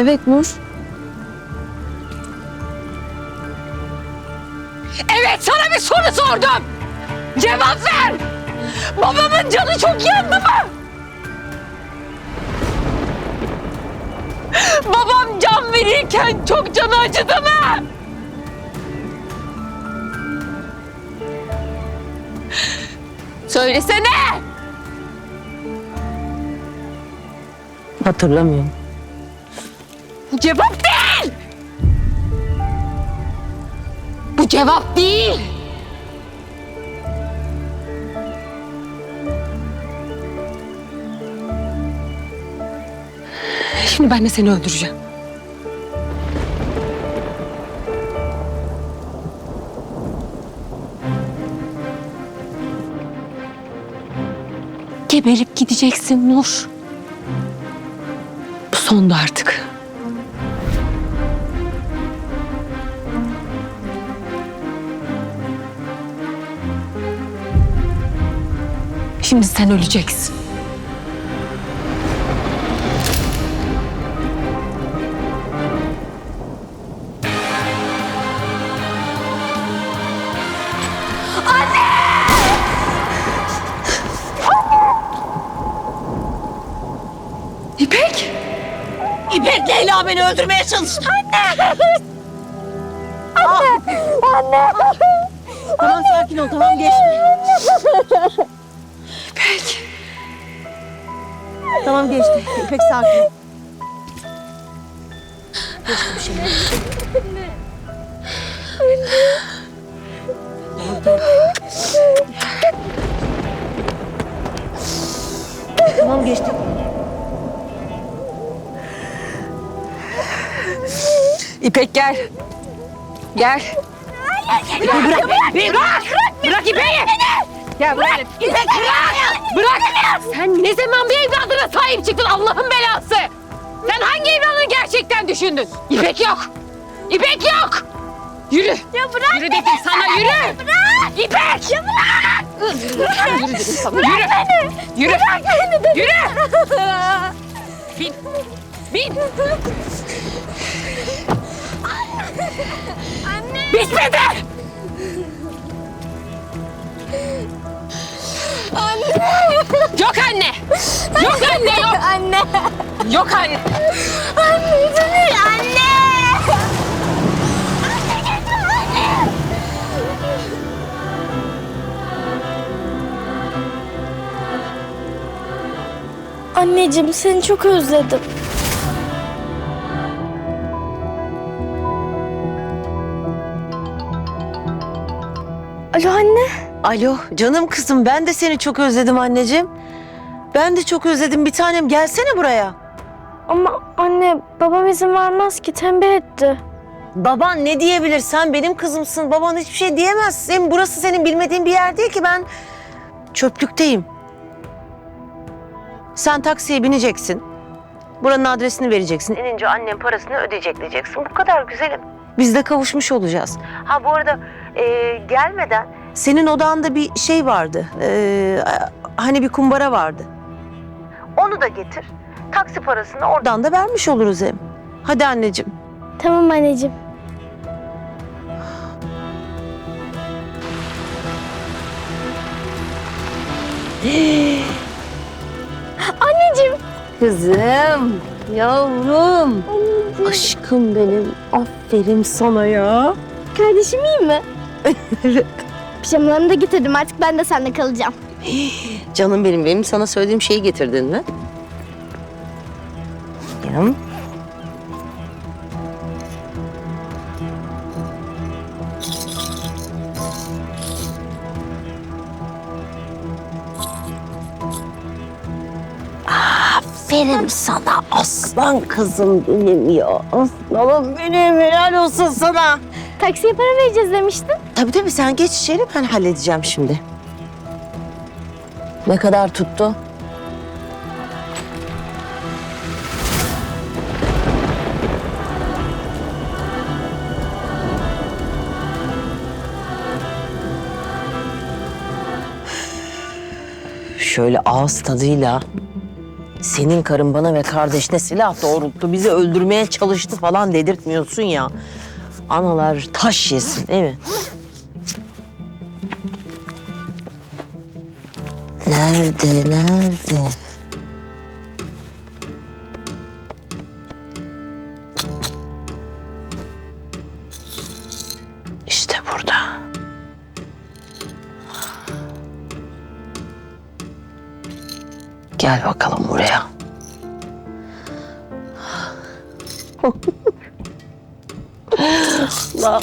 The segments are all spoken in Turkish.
Evet Nur. Evet sana bir soru sordum. Cevap ver. Babamın canı çok yandı mı? Babam can verirken çok canı acıdı mı? Söylesene. Hatırlamıyorum. Bu cevap değil. Bu cevap değil. Şimdi ben de seni öldüreceğim. Geberip gideceksin Nur. Bu sondu artık. Şimdi sen öleceksin. Anne! İpek! İpek Leyla beni öldürmeye çalıştı. Anne! Tamam sakin ol tamam geçti. Tamam geçti. İpek sakin ol. Tamam geçti. İpek gel. Gel. Bırak, bırak, bırak, bırak İpek'i. Gel bırak. İpek bırak. Bırak. Sen ne zaman bir evladına sahip çıktın Allah'ın belası? Sen hangi evladını gerçekten düşündün? İpek yok. İpek yok. Yürü. Ya bırak Yürü dedim sana yürü. Bırak. İpek. Ya bırak. Yürü dedim sana. Bırak yürü. beni. Yürü. Bırak beni dedim. Yürü. Bin. Bin. Bitmedi! Yok anne! Yok anne yok! Anne. Yok anne! Anne ver anne. Anneciğim seni çok özledim. Alo anne. Alo canım kızım ben de seni çok özledim anneciğim. Ben de çok özledim bir tanem gelsene buraya. Ama anne babam izin vermez ki tembih etti. Baban ne diyebilir sen benim kızımsın baban hiçbir şey diyemez. Hem burası senin bilmediğin bir yer değil ki ben çöplükteyim. Sen taksiye bineceksin. Buranın adresini vereceksin. İnince annem parasını ödeyecek diyeceksin. Bu kadar güzelim. Biz de kavuşmuş olacağız. Ha bu arada e, gelmeden senin odanda bir şey vardı. E, hani bir kumbara vardı. Onu da getir. Taksi parasını oradan da vermiş oluruz hem. Hadi anneciğim. Tamam anneciğim. Anneciğim. Kızım, yavrum. Aşkım benim. Aferin sana ya. Kardeşim iyi mi? Pijamalarımı da getirdim artık ben de seninle kalacağım. Canım benim, benim sana söylediğim şeyi getirdin mi? Canım. Aferin sana aslan kızım benim ya. Aslanım benim helal olsun sana. Taksiye para vereceğiz demiştin. Tabii tabii sen geç içeri ben halledeceğim şimdi. Ne kadar tuttu? Şöyle ağız tadıyla Senin karın bana ve kardeşine silah doğrulttu. Bizi öldürmeye çalıştı falan dedirtmiyorsun ya. Analar taş yesin değil mi? Nerede, nerede? İşte burada. Gel bakalım buraya. Allah.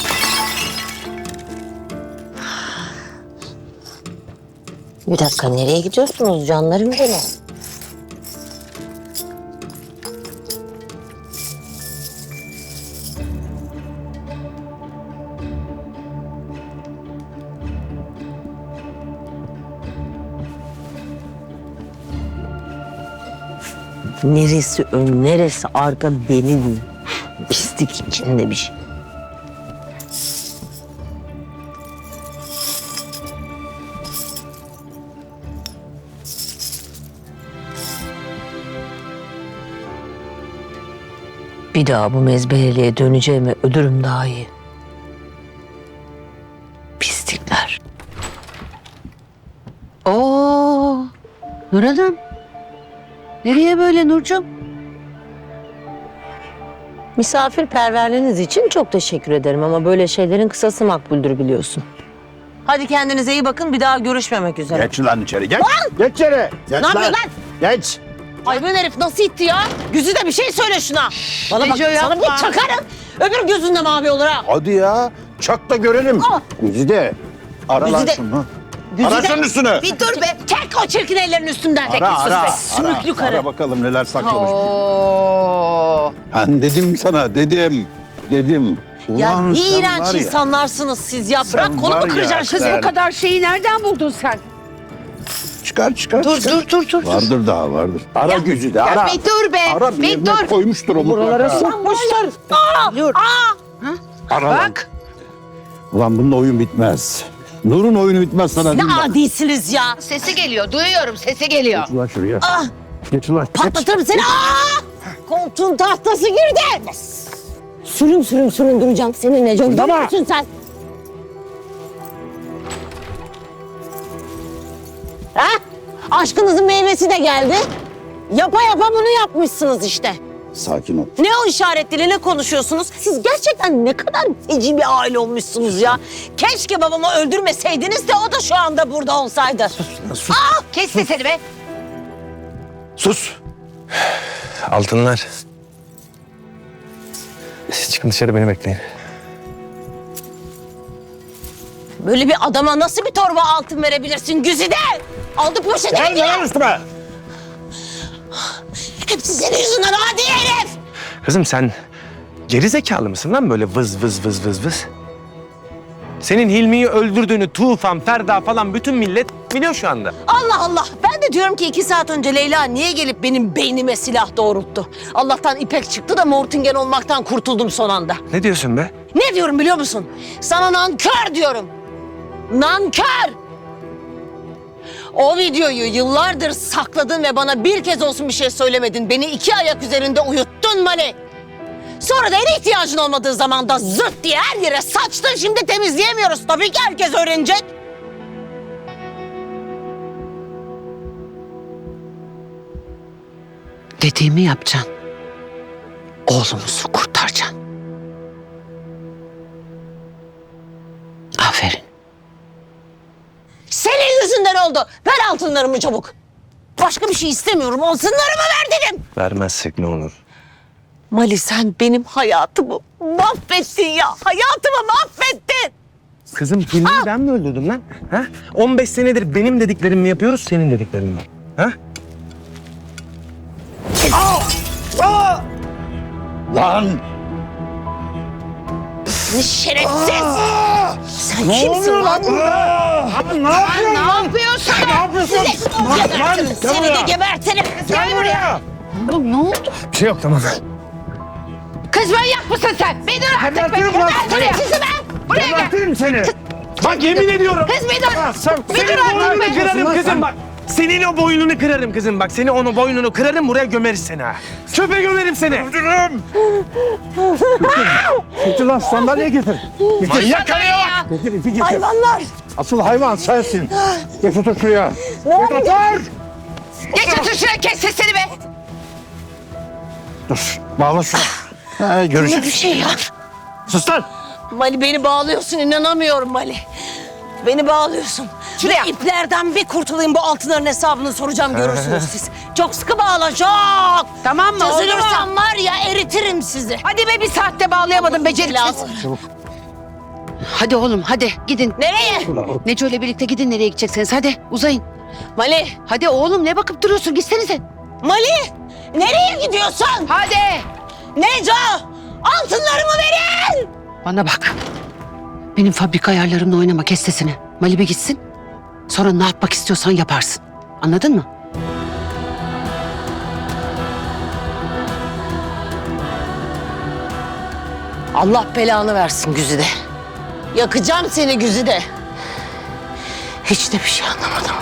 Bir dakika nereye gidiyorsunuz canlarım benim? Neresi ön, neresi arka benim pislik içinde bir şey. Bir daha bu mezbeleliğe döneceğime ölürüm daha iyi. Pislikler. Oo, Nur Hanım. Nereye böyle Nurcuğum? Misafirperverliğiniz için çok teşekkür ederim ama böyle şeylerin kısası makbuldür biliyorsun. Hadi kendinize iyi bakın bir daha görüşmemek üzere. Geç lan içeri geç. Geç içeri. Geç Ne yapıyorsun lan? Geç. Hayvan herif nasıl itti ya? Güzide bir şey söyle şuna. Bana bak sana bir çakarım. Öbür gözünde mavi olur ha. Hadi ya. Çak da görelim. Aa. Güzide. Ara lan Güzide. şunu. Güzide. Ara şunun üstünü. Bir dur be. Çek o çirkin ellerin üstünden. Tek Ara sus ara. be. Ara, Sümüklü karı. ara bakalım neler saklamış. Oo. Ben dedim sana dedim. Dedim. Ya Ulan ne sen iğrenç ya, insanlarsınız siz ya. Bırak Sen kolumu var ya, kıracaksın. sen- Bu kadar şeyi nereden buldun sen? Çıkar çıkar Dur çıkar. dur dur dur. dur. Vardır daha vardır. Ara Güzide ara. Bir dur be. Ara bir bir dur. koymuştur o Buralara mutlaka. Sanmışlar. Aa, aa. Ara lan. Bak. Ulan bununla oyun bitmez. Nur'un oyunu bitmez sana Ne adisiniz ya. Sesi geliyor. Duyuyorum. Sesi geliyor. Geç ulan şuraya. Ah, Geç ulan. Geç. patlatırım seni. Aa! Koltuğun tahtası girdi. Sürüm sürüm süründüreceğim. Canım Tamam. musun sen? Aşkınızın meyvesi de geldi. Yapa yapa bunu yapmışsınız işte. Sakin ol. Ne o işaret dili ne konuşuyorsunuz? Siz gerçekten ne kadar feci bir aile olmuşsunuz ya. Keşke babamı öldürmeseydiniz de o da şu anda burada olsaydı. Kes sesini be. Sus. Altınlar. Siz çıkın dışarı beni bekleyin. Böyle bir adama nasıl bir torba altın verebilirsin Güzide? Aldı poşete Gel gidiyor. lan üstüme. Hepsi senin yüzünden adi herif. Kızım sen geri zekalı mısın lan böyle vız vız vız vız vız? Senin Hilmi'yi öldürdüğünü Tufan, Ferda falan bütün millet biliyor şu anda. Allah Allah. Ben de diyorum ki iki saat önce Leyla niye gelip benim beynime silah doğrulttu? Allah'tan ipek çıktı da Mortingen olmaktan kurtuldum son anda. Ne diyorsun be? Ne diyorum biliyor musun? Sana nankör diyorum. Nankör! O videoyu yıllardır sakladın ve bana bir kez olsun bir şey söylemedin. Beni iki ayak üzerinde uyuttun Mali. Sonra da en ihtiyacın olmadığı zaman da zırt diye her yere saçtın. Şimdi temizleyemiyoruz. Tabii ki herkes öğrenecek. Dediğimi yapacaksın. Oğlumuzu yüzünden oldu. Ver altınlarımı çabuk. Başka bir şey istemiyorum. Altınlarımı ver dedim. Vermezsek ne olur? Mali sen benim hayatımı mahvettin ya. Hayatımı mahvettin. Kızım Hilmi'yi ben mi öldürdüm lan? Ha? 15 senedir benim dediklerimi mi yapıyoruz, senin dediklerini mi? Ha? Lan. Ne şerefsiz. Sen kimsin lan? Ne yapıyorsun? Ne yapıyorsun? Ne yapıyorsun? Gebertirim. Seni de gebertirim. Gel buraya. Oğlum ne oldu? Bir şey yok tamam. Kız manyak mısın sen? Bir dur artık be. Gebertirim lan seni. Sizi ben. Buraya gel. Gebertirim seni. Bak yemin ediyorum. Kız bir dur. Sen, senin artık boynunu kırarım kızım bak. Senin o boynunu kırarım kızım bak. Seni onu boynunu kırarım buraya gömeriz seni ha. Çöpe gömerim seni. Müdürüm! Getir lan sandalye getir. Getir. Yakalaya bak. Getir ipi getir. Hayvanlar! Asıl hayvan sensin. Geç otur şuraya. Geç otur! Geç otur şuraya kes sesini be. Dur. Bağla şunu. Ha, göreceğiz. Bir şey ya. Sus lan! Mali beni bağlıyorsun inanamıyorum Mali. Beni bağlıyorsun. Şuraya. Bu iplerden bir kurtulayım bu altınların hesabını soracağım görürsünüz siz. Çok sıkı bağla çok. Tamam mı? Çözülürsem var ya eritirim sizi. Hadi be bir saatte bağlayamadın beceriksiz. Hadi oğlum hadi gidin. Nereye? Neco ile birlikte gidin nereye gideceksiniz hadi uzayın. Mali, Hadi oğlum ne bakıp duruyorsun gitsenize. Mali nereye gidiyorsun? Hadi. Neco altınlarımı verin. Bana bak. Benim fabrika ayarlarımla oynama kes sesini. Malibe gitsin. Sonra ne yapmak istiyorsan yaparsın. Anladın mı? Allah belanı versin Güzide. Yakacağım seni Güzide. Hiç de bir şey anlamadım.